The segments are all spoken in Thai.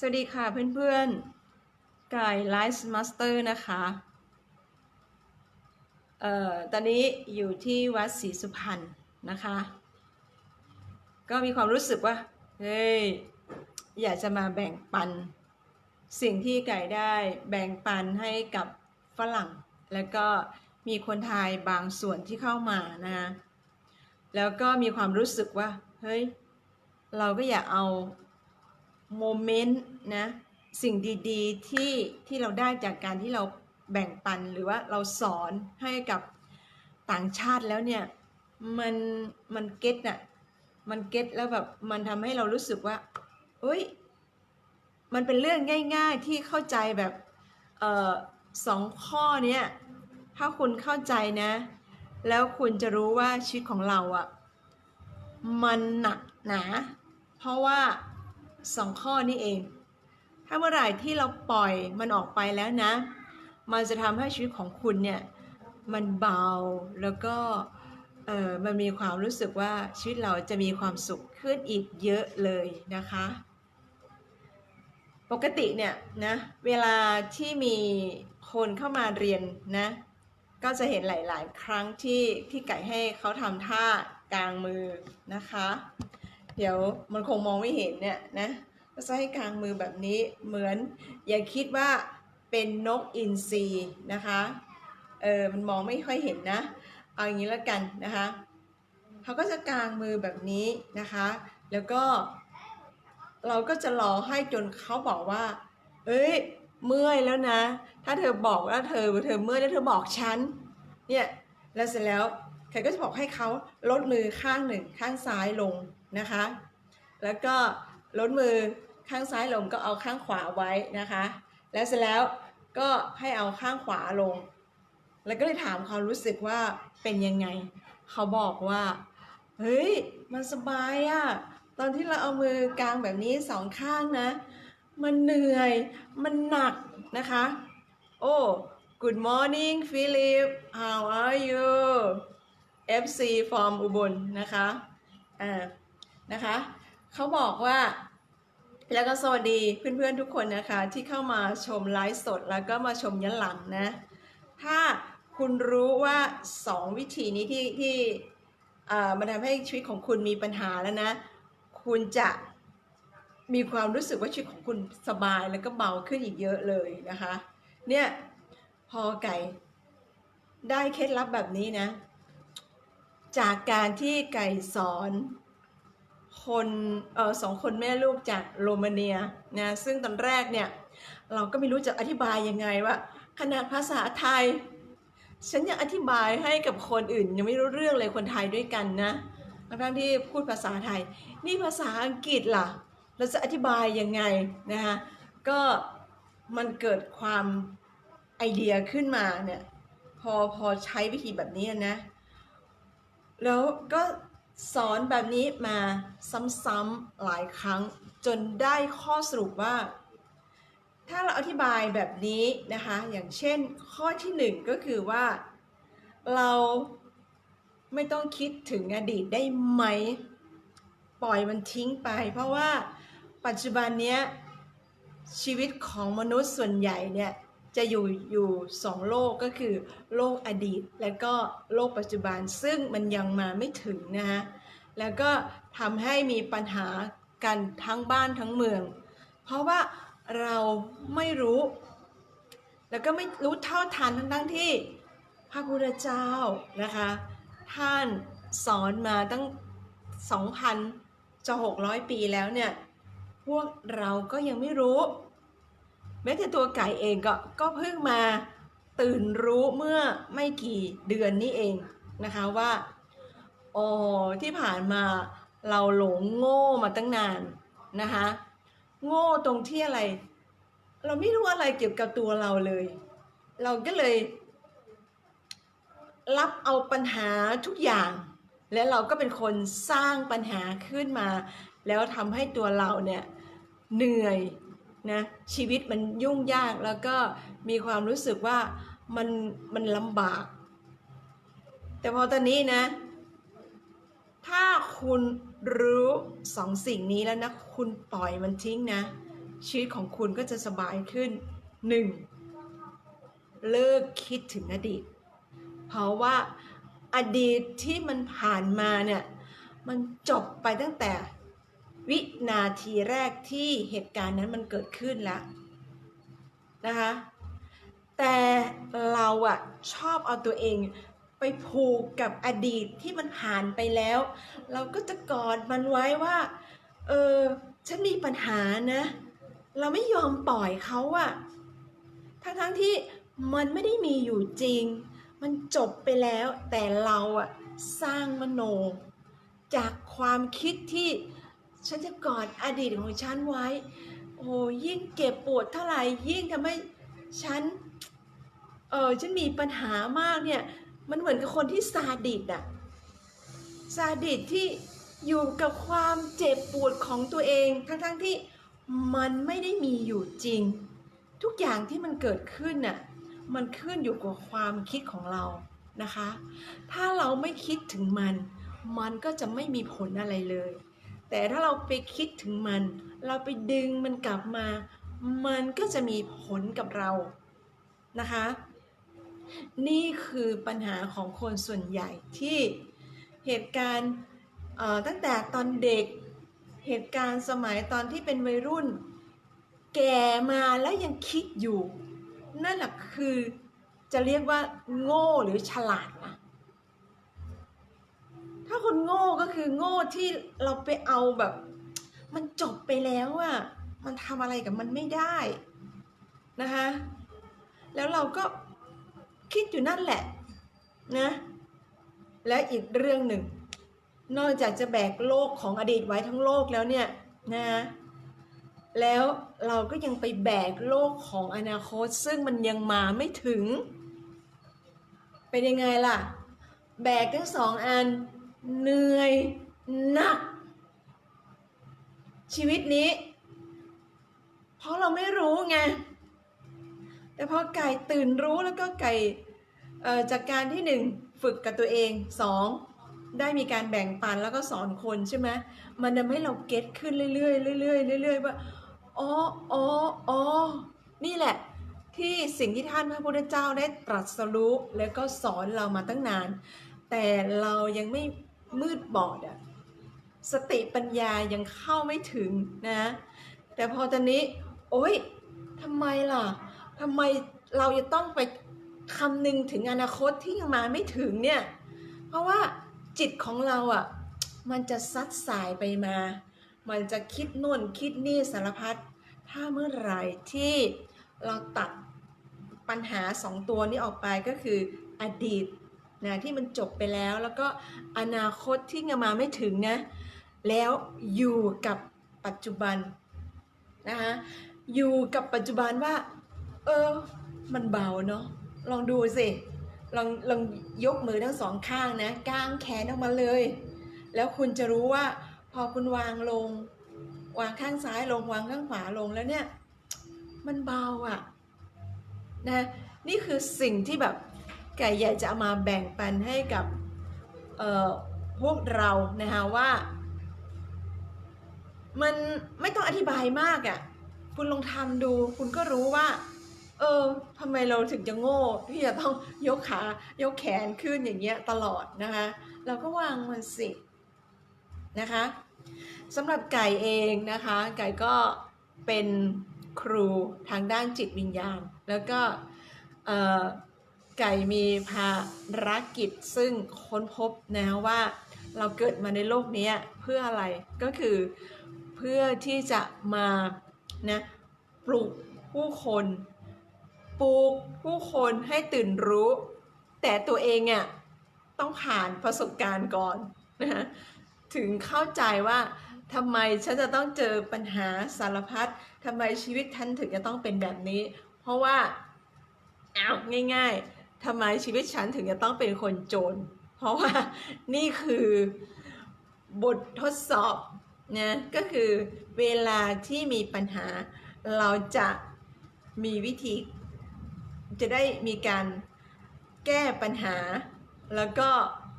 สวัสดีค่ะเพื่อนๆกายไลฟ์มาสเตอร์นะคะ เอ่อ ตอนนี้อยู่ที่วัดศรีสุพรรณนะคะ ก็มีความรู้สึกว่า เฮ้ย อยากจะมาแบ่งปัน สิ่งที่ไก่ได้แบ่งปันให้กับฝรั่ง แล้วก็มีคนไทยบางส่วนที่เข้ามานะคะแล้วก็มีความรู้สึกว่า เฮ้ย เราก็อยากเอา โมเมนต์นะสิ่งดีๆที่ที่เราได้จากการที่เราแบ่งปันหรือว่าเราสอนให้กับต่างชาติแล้วเนี่ยมันมันเก็ตน่ะมันเก็ตแล้วแบบมันทำให้เรารู้สึกว่าเอ้ยมันเป็นเรื่องง่าย ๆที่เข้าใจแบบเออสองข้อเนี้ยถ้าคุณเข้าใจนะ แล้วคุณจะรู้ว่าชีวิตของเราอะ่ะมันหนักหนา เพราะว่า สองข้อนี้เอง ถ้าเมื่อไหร่ที่เราปล่อยมันออกไปแล้วนะ มันจะทำให้ชีวิตของคุณเนี่ยมันเบาแล้วก็เออมันมีความรู้สึกว่าชีวิตเราจะมีความสุขขึ้นอีกเยอะเลยนะคะ ปกติเนี่ยนะเวลาที่มีคนเข้ามาเรียนนะก็จะเห็นหลาย ๆ ครั้งที่ที่ไก่ให้เขาทำท่ากลางมือนะคะ เดี๋ยวมันคงมองไม่เห็นเนี่ยนะก็จะให้กลางมือแบบนี้เหมือนอย่าคิดว่าเป็นนกอินทรีนะคะเออมันมองไม่ค่อยเห็นนะ เอาอย่างนี้แล้วกันนะคะเขาก็จะกางมือแบบนี้นะคะ แล้วก็ เราก็จะรอให้จนเขาบอกว่า เอ้ยเมื่อยแล้วนะ ถ้าเธอบอกว่าเธอเธอเมื่อยแล้วเธอบอกฉันเนี่ยแล้วเสร็จแล้วใครก็จะบอกให้เขาลดมือข้างหนึ่งข้างซ้ายลง นะคะ แล้วก็ลดมือข้างซ้ายลงก็เอาข้างขวาไว้นะคะ แล้วเสร็จแล้วก็ให้เอาข้างขวาลง แล้วก็เลยถามความรู้สึกว่าเป็นยังไง เขาบอกว่า เฮ้ย มันสบายอะตอนที่เราเอามือกลางแบบนี้สองข้างนะ มันเหนื่อย มันหนักนะคะ โอ้ good morning Philip how are you FC from อุบลนะคะอ่า นะคะเขาบอกว่าแล้วก็สวัสดีเพื่อนๆทุกคนนะคะที่เข้ามาชมไลฟ์สดแล้วก็มาชมย้อนหลังนะ ถ้าคุณรู้ว่า 2 วิธีนี้ที่ที่อมันทำให้ชีวิตของคุณมีปัญหาแล้วนะ คุณจะมีความรู้สึกว่าชีวิตของคุณสบายแล้วก็เบาขึ้นอีกเยอะเลยนะคะ เนี่ยพอไก่ได้เคล็ดลับแบบนี้นะ จากการที่ไก่สอน คนเออสองคนแม่ลูกจากโรมาเนียนะซึ่งตอนแรกเนี่ยเราก็ไม่รู้จะอธิบายยังไงว่า ขนาดภาษาไทย ฉันยังอธิบายให้กับคนอื่น ยังไม่รู้เรื่องเลยคนไทยด้วยกันนะทั้งที่พูดภาษาไทย นี่ภาษาอังกฤษล่ะ เราจะอธิบายยังไงนะคะก็มันเกิดความไอเดียขึ้นมาเนี่ยพอพอใช้วิธีแบบนี้นะ แล้วก็ สอนแบบนี้มาซ้ำๆหลายครั้งจนได้ข้อสรุปว่า ถ้าเราอธิบายแบบนี้นะคะ อย่างเช่นข้อที่หนึ่งก็คือว่า เราไม่ต้องคิดถึงอดีตได้ไหม ปล่อยมันทิ้งไป เพราะว่าปัจจุบันเนี้ยชีวิตของมนุษย์ส่วนใหญ่เนี่ย จะอยู่อยู่สองโลกก็คือโลกอดีต และก็โลกปัจจุบันซึ่งมันยังมาไม่ถึงนะฮะแล้วก็ทำให้มีปัญหากันทั้งบ้านทั้งเมือง เพราะว่าเราไม่รู้ แล้วก็ไม่รู้เท่าทันทั้งทั้งที่พระพุทธเจ้านะคะท่านสอนมาตั้ง 2,000จะ600 ปีแล้วเนี่ย พวกเราก็ยังไม่รู้ แม้แต่ตัวไก่เองก็ก็เพิ่งมาตื่นรู้เมื่อไม่กี่เดือนนี้เองนะคะว่าอ๋อที่ผ่านมาเราหลงโง่มาตั้งนานนะคะโง่ตรงที่อะไร เราไม่รู้อะไรเกี่ยวกับตัวเราเลย เราก็เลย รับเอาปัญหาทุกอย่าง และเราก็เป็นคนสร้างปัญหาขึ้นมา แล้วทำให้ตัวเราเนี่ยเหนื่อย นะชีวิตมันยุ่งยากแล้วก็มีความรู้สึกว่ามันมันลำบาก แต่พอตอนนี้นะ ถ้าคุณรู้สองสิ่งนี้แล้วนะ คุณปล่อยมันทิ้งนะ ชีวิตของคุณก็จะสบายขึ้น 1. เลิกคิดถึงอดีต เพราะว่าอดีตที่มันผ่านมาเนี่ย มันจบไปตั้งแต่ วินาทีแรกที่เหตุการณ์นั้นมันเกิดขึ้นแล้วนะคะแต่เราอะชอบเอาตัวเองไปผูกกับอดีตที่มันผ่านไปแล้ว เราก็จะกอดมันไว้ว่า เออ ฉันมีปัญหานะ เราไม่ยอมปล่อยเขาอะทั้งๆทที่มันไม่ได้มีอยู่จริง มันจบไปแล้ว แต่เราอะสร้างมโน จากความคิดที่ ฉันจะกอดอดีตของฉันไว้ โอ้ยิ่งเก็บปวดเท่าไหร่ยิ่งทำให้ฉัน เออฉันมีปัญหามากเนี่ย มันเหมือนกับคนที่ซาดิสอะซาดิสที่อยู่กับความเจ็บปวดของตัวเอง ทั้งๆทที่มันไม่ได้มีอยู่จริง ทุกอย่างที่มันเกิดขึ้นน่ะ มันขึ้นอยู่กับความคิดของเรานะคะ ถ้าเราไม่คิดถึงมัน มันก็จะไม่มีผลอะไรเลย แต่ถ้าเราไปคิดถึงมัน เราไปดึงมันกลับมา มันก็จะมีผลกับเรานะคะ นี่คือปัญหาของคนส่วนใหญ่ที่เหตุการณ์ตั้งแต่ตอนเด็กเหตุการณ์สมัยตอนที่เป็นวัยรุ่น แก่มาแล้วยังคิดอยู่ นั่นแหละคือจะเรียกว่าโง่หรือฉลาดนะาคนโง่ก็คือโง่ที่เราไปเอาแบบ มันจบไปแล้วอะมันทำอะไรกับมันไม่ได้นะคะ แล้วเราก็คิดอยู่นั่นแหละนะ และอีกเรื่องหนึ่ง นอกจากจะแบกโลกของอดีตไว้ทั้งโลกแล้วเนี่ยนะแล้วเราก็ยังไปแบกโลกของอนาคต ซึ่งมันยังมาไม่ถึง เป็นยังไงล่ะ แบกทั้งสองอัน เหนื่อยหนัก ชีวิตนี้ เพราะเราไม่รู้ไง แต่พอไก่ตื่นรู้แล้วก็ไก่จากการที่หนึ่งฝึกกับตัวเองสองได้มีการแบ่งปันแล้วก็สอนคนใช่ไหมมันทำให้เราเก็ตขึ้นเรื่อยๆเรื่อยๆเรื่อยๆว่าอ๋ออ๋ออ๋อนี่แหละ ที่สิ่งที่ท่านพระพุทธเจ้าได้ตรัสรู้แล้วก็สอนเรามาตั้งนาน แต่เรายังไม่ มืดบอดอะสติปัญญายังเข้าไม่ถึงนะ แต่พอตอนนี้ โอ๊ยทำไมล่ะทำไมเราจะต้องไปคำนึงถึงอนาคตที่ยังมาไม่ถึงเนี่ย เพราะว่าจิตของเราอะ่ะ มันจะซัดสายไปมา มันจะคิดนู่นคิดนี่สารพัด ถ้าเมื่อไหร่ที่เราตัดปัญหาสองตัวนี้ออกไปก็คืออดีต นะที่มันจบไปแล้วแล้วก็อนาคตที่ยังมาไม่ถึงนะแล้วอยู่กับปัจจุบันนะคะอยู่กับปัจจุบันว่า เออ มันเบาเนาะลองดูสิลองลองยกมือทั้งสองข้างนะกางแขนออกมาเลย แล้วคุณจะรู้ว่า พอคุณวางลง วางข้างซ้ายลงวางข้างขวาลงแล้วเนี่ย มันเบาอะนะนี่คือสิ่งที่แบบ ไก่ใหญ่จะมาแบ่งปันให้กับพวกเรานะคะว่ามันไม่ต้องอธิบายมากอะ่ะ คุณลองทำดู คุณก็รู้ว่า เออทำไมเราถึงจะโง่ที่จะต้องยกขายกแขนขึ้นอย่างเงี้ยตลอดนะคะ เราก็วางมันสินะคะสำหรับไก่เองนะคะ ไก่ก็เป็นครูทางด้านจิตวิญญาณ แล้วก็เออ ไก่มีภารกิจซึ่งค้นพบนะว่าเราเกิดมาในโลกนี้เพื่ออะไรก็คือเพื่อที่จะมานะปลุกผู้คนปลุกผู้คนให้ตื่นรู้ แต่ตัวเองอะต้องผ่านประสบการณ์ก่อนนะคะถึงเข้าใจว่าทำไมฉันจะต้องเจอปัญหาสารพัดทำไมชีวิตฉันถึงจะต้องเป็นแบบนี้ เพราะว่าเอาง่าย ๆ ทำไมชีวิตฉันถึงจะต้องเป็นคนโจรเพราะว่านี่คือบททดสอบนะก็คือเวลาที่มีปัญหาเราจะมีวิธี จะได้มีการแก้ปัญหา แล้วก็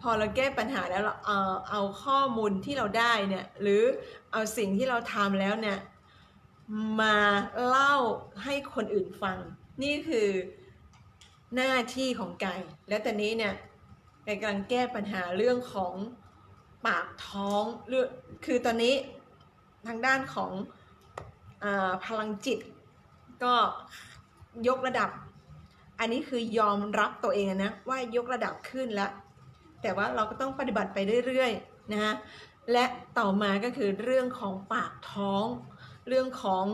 พอเราแก้ปัญหาแล้วเราเอาเอาข้อมูลที่เราได้เนี่ยหรือเอาสิ่งที่เราทำแล้วเนี่ยมาเล่าให้คนอื่นฟัง นี่คือ หน้าที่ของไก่ และตอนนี้เนี่ยไก่กำลังแก้ปัญหาเรื่องของปากท้องเรื่องคือตอนนี้ทางด้านของอพลังจิต ก็ยกระดับ อันนี้คือยอมรับตัวเองนะว่ายกระดับขึ้นแล้ว แต่ว่าเราก็ต้องปฏิบัติไปเรื่อยๆนะฮะและต่อมาก็คือเรื่องของปากท้อง เรื่องของ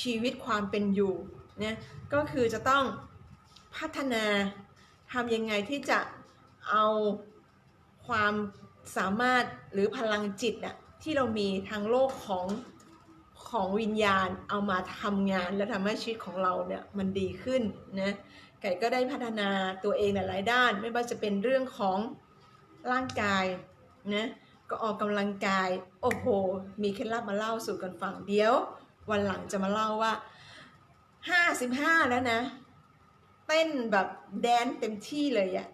ชีวิตความเป็นอยู่เนี่ยก็คือจะต้อง พัฒนาทำยังไงที่จะเอาความสามารถหรือพลังจิตอะที่เรามีทางโลกของของวิญญาณเอามาทำงานและทำให้ชีวิตของเราเนี่ยมันดีขึ้นนะไก่ก็ได้พัฒนาตัวเองในหลายด้าน ไม่ว่าจะเป็นเรื่องของร่างกายนะก็ออกกำลังกายโอ้โหมีเคล็ดลับมาเล่าสู่กันฟังเดี๋ยว วันหลังจะมาเล่าว่า 55 แล้วนะ ต้นแบบแดนเต็มที่เลยอะ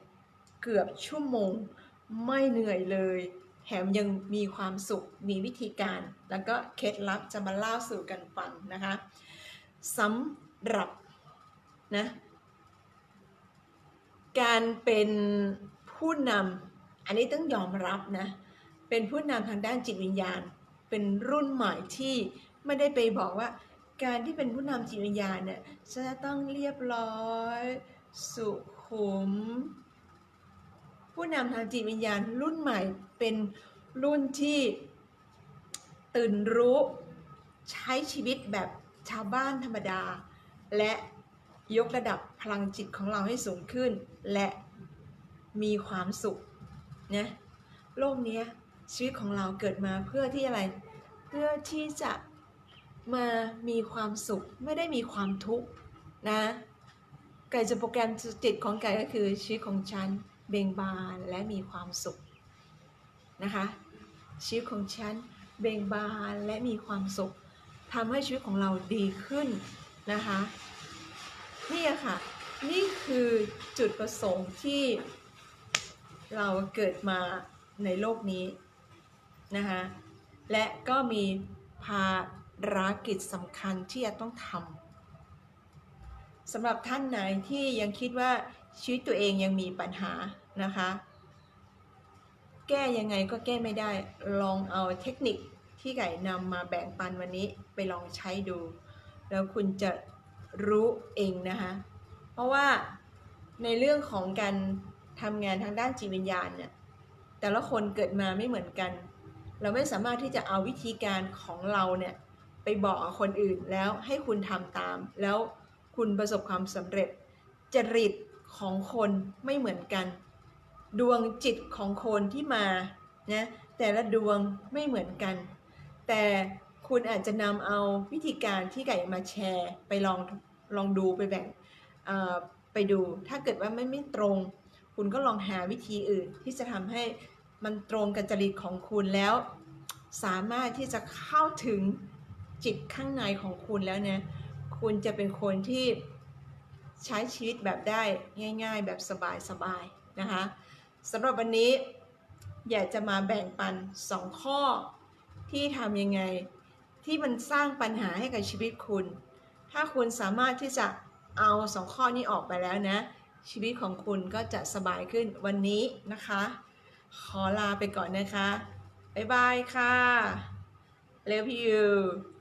เกือบชั่วโมงไม่เหนื่อยเลย แถมยังมีความสุขมีวิธีการ แล้วก็เคล็ดลับจะมาเล่าสู่กันฟังนะคะสำหรับนะการเป็นผู้นำอันนี้ต้องยอมรับนะเป็นผู้นำทางด้านจิตวิญญาณ เป็นรุ่นใหม่ที่ไม่ได้ไปบอกว่า การที่เป็นผู้นำจิตวิญญาณเนี่ยจะต้องเรียบร้อย สุขุม ผู้นำทางจิตวิญญาณรุ่นใหม่เป็นรุ่นที่ตื่นรู้ใช้ชีวิตแบบชาวบ้านธรรมดา และยกระดับพลังจิตของเราให้สูงขึ้น และมีความสุขนะโลกนี้ชีวิตของเราเกิดมาเพื่อที่อะไร เพื่อที่จะ มามีความสุขไม่ได้มีความทุกข์นะไก่จะโปรแกรมจิตของไก่ก็คือชีวิตของฉันเบ่งบานและมีความสุขนะคะชีวิตของฉันเบ่งบานและมีความสุขทำให้ชีวิตของเราดีขึ้นนะคะนี่อะค่ะนี่คือจุดประสงค์ที่เราเกิดมาในโลกนี้นะคะและก็มีภา รกิจสำคัญที่จะต้องทำสำหรับท่านไหนที่ยังคิดว่าชีวิตตัวเองยังมีปัญหานะคะ แก้ยังไงก็แก้ไม่ได้ลองเอาเทคนิคที่ไก่นำมาแบ่งปันวันนี้ไปลองใช้ดู แล้วคุณจะรู้เองนะคะ เพราะว่าในเรื่องของการทำงานทางด้านจิตวิญญาณเนี่ยแต่ละคนเกิดมาไม่เหมือนกัน เราไม่สามารถที่จะเอาวิธีการของเราเนี่ย ไปบอกคนอื่นแล้วให้คุณทำตาม แล้วคุณประสบความสำเร็จ จริตของคนไม่เหมือนกัน ดวงจิตของคนที่มานะแต่ละดวงไม่เหมือนกัน แต่คุณอาจจะนำเอาวิธีการที่ไก่มาแชร์ไปลองลองดูไปแบ่งไปดู ถ้าเกิดว่าไม่ไม่ตรง คุณก็ลองหาวิธีอื่นที่จะทำให้มันตรงกับจริตของคุณแล้ว สามารถที่จะเข้าถึง จิตข้างในของคุณแล้วเนี่ยคุณจะเป็นคนที่ใช้ชีวิตแบบได้ง่าย ๆ แบบสบายๆนะคะสำหรับวันนี้อยากจะมาแบ่งปัน 2 ข้อที่ทำยังไงที่มันสร้างปัญหาให้กับชีวิตคุณ ถ้าคุณสามารถที่จะเอาสองข้อนี้ออกไปแล้วนะ ชีวิตของคุณก็จะสบายขึ้นวันนี้นะคะ ขอลาไปก่อนนะคะ บ๊ายบายค่ะ Love you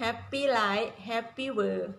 Happy life Happy world